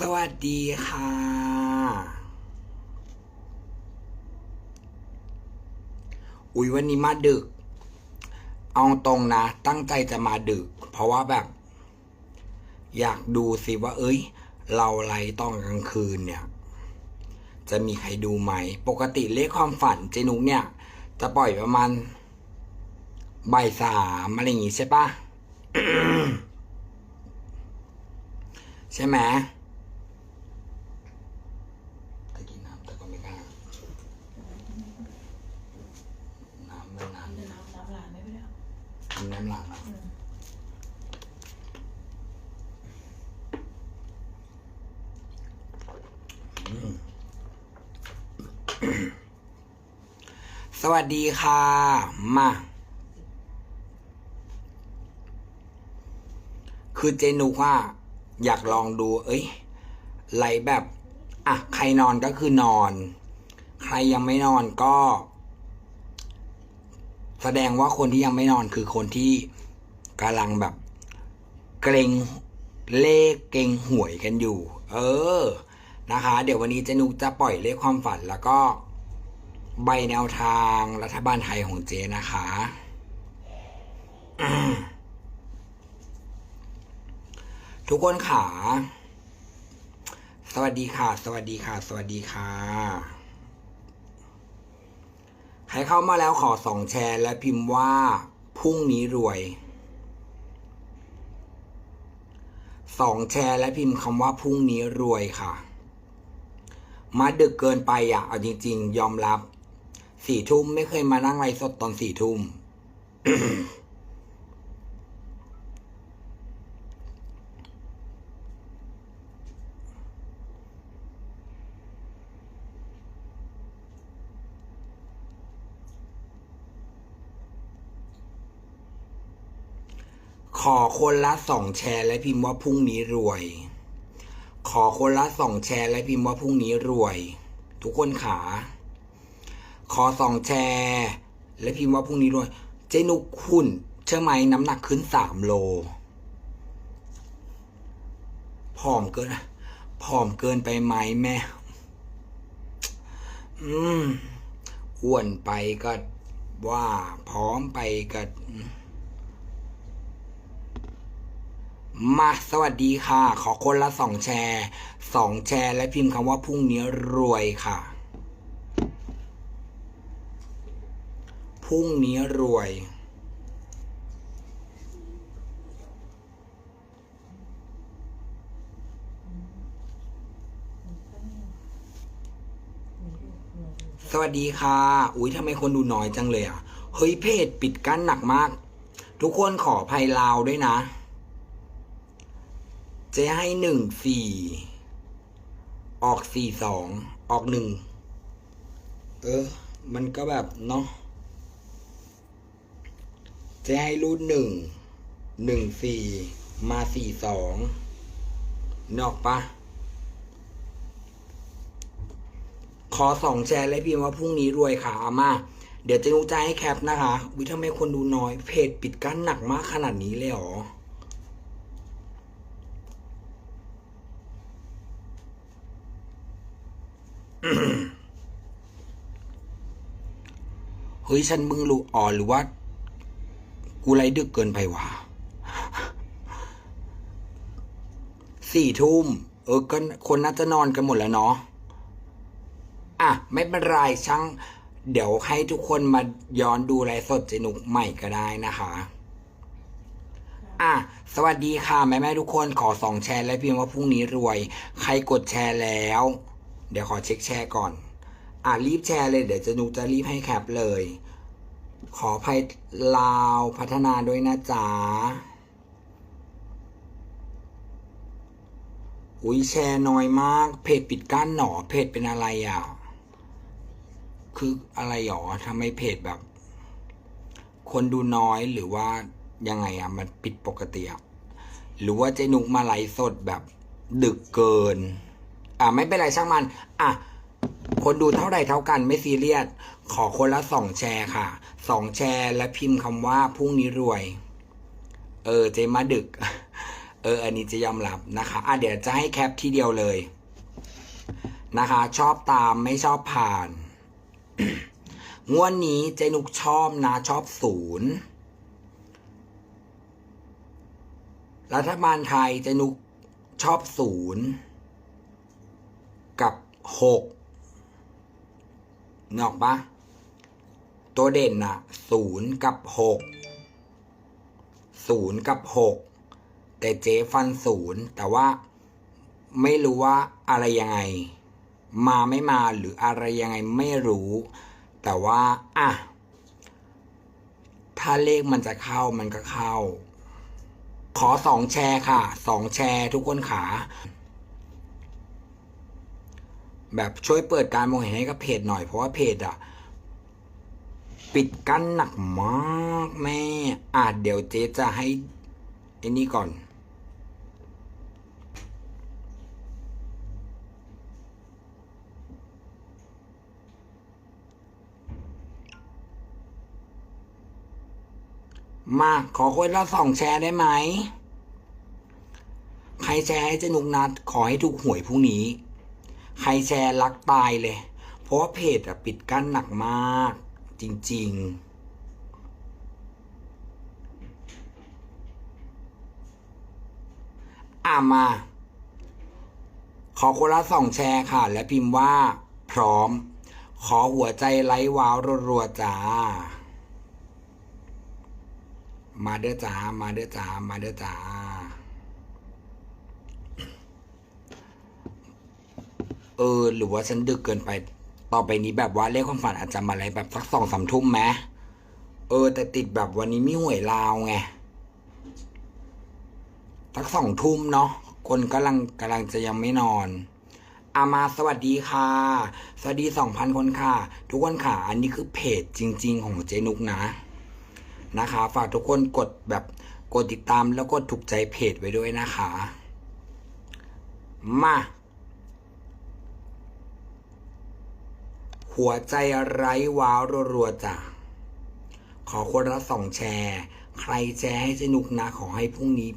สวัสดีค่ะ อุ๊ยวันนี้มาดึก เอาตรงนะ ตั้งใจจะมาดึก เพราะว่าแบบ อยากดูสิว่า เอ้ย เราไลฟ์ตอนกลางคืนเนี่ย จะมีใครดูไหม ปกติเลขความฝันเจนุกเนี่ย จะปล่อยประมาณบ่ายสามอะไรอย่างงี้ใช่ปะใช่ไหมจะกินน้ำแต่ก็ไม่กล้า น้ำมันน้ำ เดี๋ยวน้ำน้ำหลานไม่ไปแล้ว กิ นน้ำหลังสวัสดีค่ะ มา คือเจนุกว่า อยากลองดู เอ้ยไลฟ์แบบ อะ ใครนอนก็คือนอน ใครยังไม่นอนก็ แสดงว่าคนที่ยังไม่นอนคือคนที่กำลังแบบ เกรงเลขเกรงหวยกันอยู่ เออนะคะ เดี๋ยววันนี้เจนุกจะปล่อยเลขความฝันแล้วก็ใบแนวทางรัฐบาลไทยของเจนะคะทุกคนขา สวัสดีค่ะ สวัสดีค่ะ สวัสดีค่ะ รเข้ามาแล้วขอสองแชร์และพิมพ์ว่า พรุ่งนี้รวยสองแชร์และพิมพ์คำว่าพรุ่งนี้รวยค่ะ มาดึกเกินไปอะ เอาจริง ๆ ยอมรับ สี่ทุ่มไม่เคยมานั่งไลฟ์สดตอนสี่ทุ่ม อคนละสองแชร์และพิมพ์ว่าพรุ่งนี้รวย ขอคนละสองแชร์และพิมพ์ว่าพรุ่งนี้รวย ทุกคนขา ขอสองแชร์และพิมพ์ว่าพรุ่งนี้รวย เจนุกหุ่นเชื่อไหมน้ำหนักขึ้นสามโลผอมเกินผอมเกินไปไหมแม่ อืมอ้วนไปก็ว่าพร้อมไปก็อื มาสวัสดีค่ะ ขอคนละสองแชร์สองแชร์ และพิมพ์คำว่าพรุ่งนี้รวยค่ะพรุ่งนี้รวย สวัสดีค่ะ อุ้ยทำไมคนดูน้อยจังเลยอะ เฮ้ยเพจปิดกั้นหนักมาก ทุกคนขอภัยลาวด้วยนะ เจ๊ให้หนึ่งสี่ออกสี่สองออกหนึ่งเออ มันก็แบบเนาะเจ๊ให้รูดหนึ่งหนึ่งสี่มาสี่สองนอกปะขอสองแชร์และพิมพ์ว่าพรุ่งนี้รวยค่ะอามาเดี๋ยวจะนุกจให้แคปนะคะวิทำไมคนดูน้อย เพจปิดกั้นหนักมากขนาดนี้เลยหรอ เฮ้ยฉันมึงรู้อ๋อหรือว่า กูไรดึกเกินไปวะสี่ทุ่มเออก็คนน่าจะนอนกันหมดแล้วเนาะอะ ไม่เป็นไรช่าง เดี๋ยวให้ทุกคนมาย้อนดูไลฟ์สดเจนุกใหม่ก็ได้นะคะ อะ สวัสดีค่ะ แม่แม่ทุกคนขอสองแชร์และพิมพ์ว่าพรุ่งนี้รวย ใครกดแชร์แล้ว เดี๋ยวขอเช็คแชร์ก่อน อะรีบแชร์เลย เดี๋ยวจะนุจะรีบให้แคปเลยขออภัยลาวพัฒนาด้วยนะจ๊ะ อุ้ยแชร์น้อยมาก เพจปิดกั้นหนอ เพจเป็นอะไรอะ คืออะไรหรอทำไมเพจแบบ คนดูน้อยหรือว่ายังไงอะ มันปิดปกติอะหรือว่าเจนุกมาไลฟ์สดแบบดึกเกิน อะไม่เป็นไรช่างมัน อะคนดูเท่าใดเท่ากันไม่ซีเรียสขอคนละสองแชร์ค่ะสองแชร์และพิมพ์คำว่าพรุ่งนี้รวย เออเจมาดึก เออ อันนี้จะยอมรับนะคะอะเดี๋ยวจะให้แคปทีเดียวเลยนะคะ ชอบตามไม่ชอบผ่าน งวดนี้เจนุกชอบนะชอบศูนย์รัฐบาลไทยเจนุกชอบศูนย์ กับหกนอกปะตัวเด่นน่ะศูนย์กับหกศูนย์กับหกแต่เจ๊ฟันศูนย์แต่ว่าไม่รู้ว่าอะไรยังไง มาไม่มาหรืออะไรยังไงไม่รู้ แต่ว่าอะถ้าเลขมันจะเข้ามันก็เข้า ขอสองแชร์ค่ะสองแชร์ทุกคนขา แบบช่วยเปิดการมองเห็นให้กับเพจหน่อยเพราะว่าเพจอะปิดกั้นหนักมากแม่อาจเดี๋ยวเจ๊จะให้ไอ้นี่ก่อนมาขอคนละสองแชร์ได้ไหม ใครแชร์ให้เจนุกนัดขอให้ถูกหวยพรุ่งนี้ ใครแชร์รักตายเลย เพราะว่าเพจอะปิดกั้นหนักมาก จริงๆอ่ามา ขอคนละสองแชร์ค่ะ และพิมพ์ว่า พร้อม ขอหัวใจไร้ว้าวรัวๆจ้า มาเด้อจ้า มาเด้อจ้า มาเด้อจ้า เออ หรือว่าฉันดึกเกินไป ต่อไปนี้แบบว่าเลขความฝันอาจจะมาอะไรแบบสักสองสามทุ่มไหมเออ แต่ติดแบบวันนี้มีหวยลาวไงสักสองทุ่มเนาะคนกำลังกำลังจะยังไม่นอนอามาสวัสดีค่ะ สวัสดีสองพันคนค่ะ ทุกคนค่ะ อันนี้คือเพจจริง ๆ ของเจนุกนะ นะคะ ฝากทุกคนกดแบบกดติดตามแล้วกดถูกใจเพจไว้ด้วยนะคะ มา หัวใจไร้ว้าวรัวๆจ้ะขอคนละสองแชร์ ใครแชร์ให้สนุกนะ ขอให้พรุ่งนี้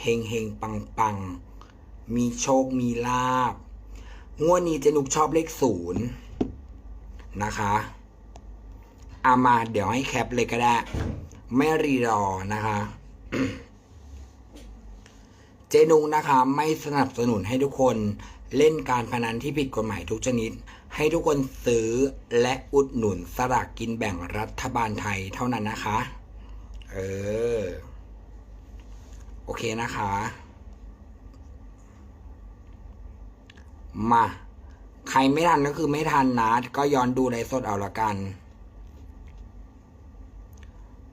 เฮงเฮงปังปังมีโชคมีลาบงวดนี้เจนุกชอบเลขศูนย์นะคะอามาเดี๋ยวให้แคปเลยก็ได้ ไม่รีรอนะคะ เจนุกนะคะไม่สนับสนุนให้ทุกคนเล่นการพนันที่ผิดกฎหมายทุกชนิด ให้ทุกคนซื้อและอุดหนุนสลากกินแบ่งรัฐบาลไทยเท่านั้นนะคะ เออ โอเคนะคะ มา ใครไม่ทันก็คือไม่ทันนะ ก็ย้อนดูไลฟ์สดเอาละกัน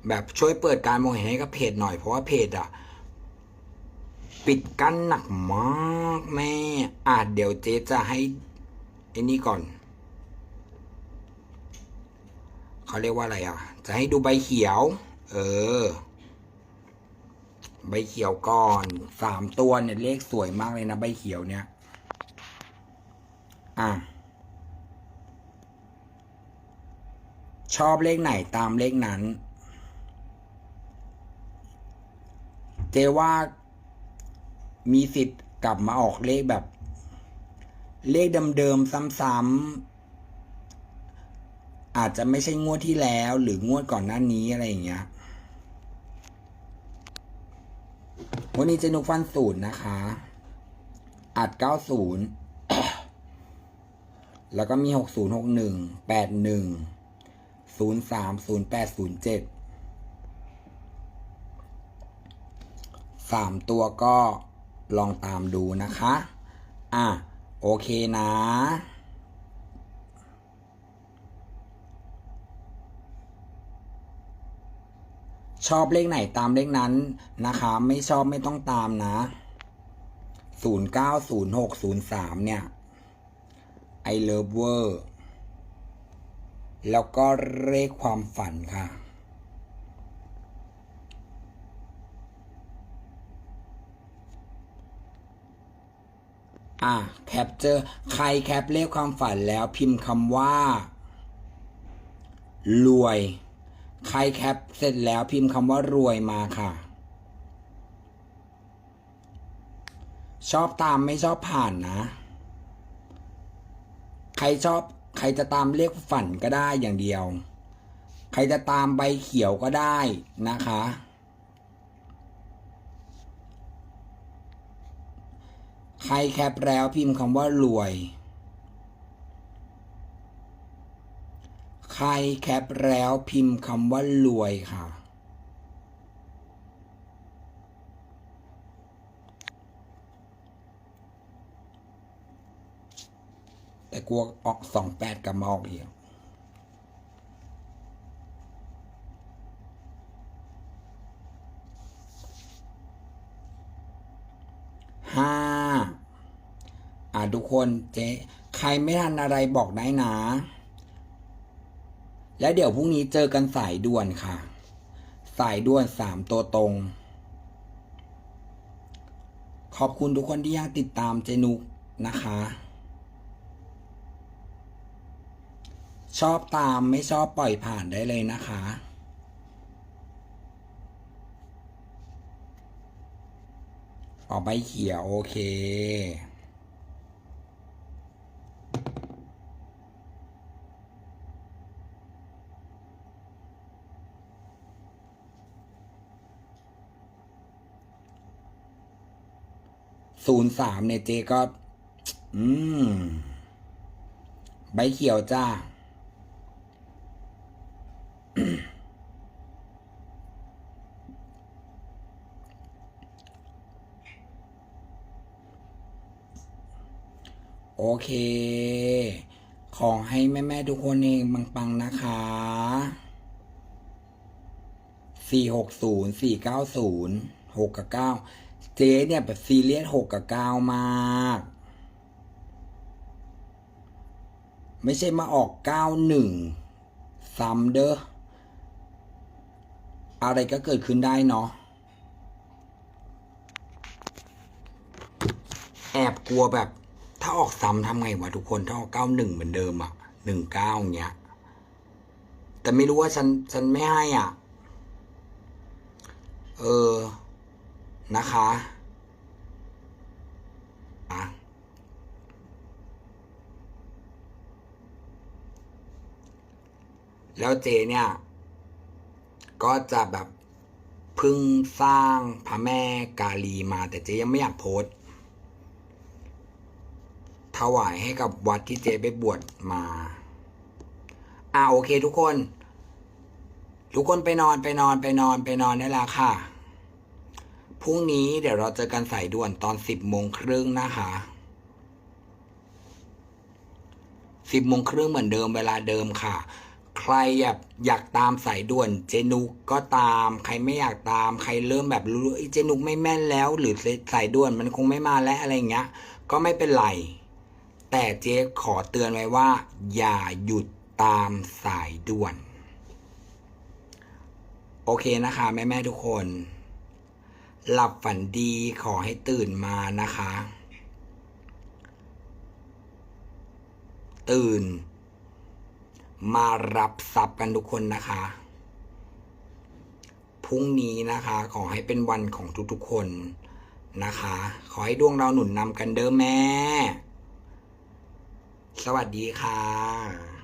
แบบช่วยเปิดการมองเห็นให้กับเพจหน่อยเพราะว่าเพจอะ ปิดกั้นหนักมากแม่อาจเดี๋ยวเจ๊จะให้ไอ้นี่ก่อน เขาเรียกว่าอะไรอะ จะให้ดูใบเขียว เออ ใบเขียวก่อนสามตัวเนี่ยเลขสวยมากเลยนะใบเขียวเนี่ย อะ ชอบเลขไหนตามเลขนั้น เจว่า มีสิทธิ์กลับมาออกเลขแบบ เลขเดิมๆซ้ำๆอาจจะไม่ใช่งวดที่แล้ว หรืองวดก่อนหน้านี้อะไรอย่างเงี้ยวันนี้เจนุกฟันศูนย์นะคะ อัดเก้าศูนย์แล้วก็มีหกศูนย์หกหนึ่งแปดหนึ่งศูนย์สามศูนย์แปดศูนย์เจ็ดสามตัวก็ ลองตามดูนะคะ อะ โอเคนะ ชอบเลขไหนตามเลขนั้นนะคะ ไม่ชอบไม่ต้องตามนะศูนย์เก้าศูนย์หกศูนย์สามเนี่ย I love w o r แล้วก็เลขความฝันค่ะ อะแคปเจอร์ใครแคปเลขความฝันแล้วพิมพ์คำว่า รวย ใครแคปเสร็จแล้วพิมพ์คำว่ารวยมาค่ะ ชอบตามไม่ชอบผ่านนะ ใครชอบใครจะตามเลขฝันก็ได้อย่างเดียว ใครจะตามใบเขียวก็ได้นะคะ ใครแคปแล้วพิมพ์คำว่ารวย ใครแคปแล้วพิมพ์คำว่ารวยค่ะ แต่กลัวออกสองแปดกลับมาออกอีก ห้า อ่า ทุกคนเจ๊ใครไม่ทันอะไรบอกได้นะ แล้วเดี๋ยวพรุ่งนี้เจอกันสายด่วนค่ะ สายด่วนสามตัวตรง ขอบคุณทุกคนที่ยังติดตามเจนุกนะคะ ชอบตามไม่ชอบปล่อยผ่านได้เลยนะคะออกใบเขียวโอเค ศูนย์สามเนี่ยเจก็ อืม ใบเขียวจ้า โอเค ขอให้แม่ ๆ ทุกคนเองปัง ๆ นะคะสี่หกศูนย์สี่เก้าศูนย์หกกับเก้า เจ๊เนี่ยแบบซีเรียสหกกับเก้ามาก ไม่ใช่มาออกเก้าหนึ่งซ้ำเด้ออะไรก็เกิดขึ้นได้เนาะแอบกลัวแบบ ถ้าออกซ้ำทำไงวะทุกคน ถ้าออกเก้าหนึ่งเหมือนเดิมอะหนึ่งเก้าเงี้ย แต่ไม่รู้ว่าฉันฉันไม่ให้อะ เออ นะคะอะแล้วเจเนี่ย ก็จะแบบพิ่งสร้างพระแม่กาลีมา แต่เจยังไม่อยากโพสถวายให้กับวัดที่เจไปบวชมา อ่าโอเคทุกคน ทุกคนไปนอนไปนอนไปนอนไปนอนได้แล้วค่ะ พรุ่งนี้เดี๋ยวเราเจอกันสายด่วนตอนสิบโมงครึ่งนะคะสิบโมงครึ่งเหมือนเดิมเวลาเดิมค่ะ ใครอยากอยากตามสายด่วนเจนุกก็ตาม ใครไม่อยากตาม ใครเริ่มแบบรู้เจนุกไม่แม่นแล้ว หรือสายด่วนมันคงไม่มาแล้วอะไรเงี้ย ก็ไม่เป็นไร แต่เจ๊ขอเตือนไว้ว่า อย่าหยุดตามสายด่วน โอเคนะคะ แม่แม่ทุกคน หลับฝันดีขอให้ตื่นมานะคะ ตื่น มารับทรัพย์กันทุกคนนะคะ พรุ่งนี้นะคะ ขอให้เป็นวันของทุกๆคนนะคะ ขอให้ดวงเราหนุนนำกันเด้อแม่ สวัสดีค่ะ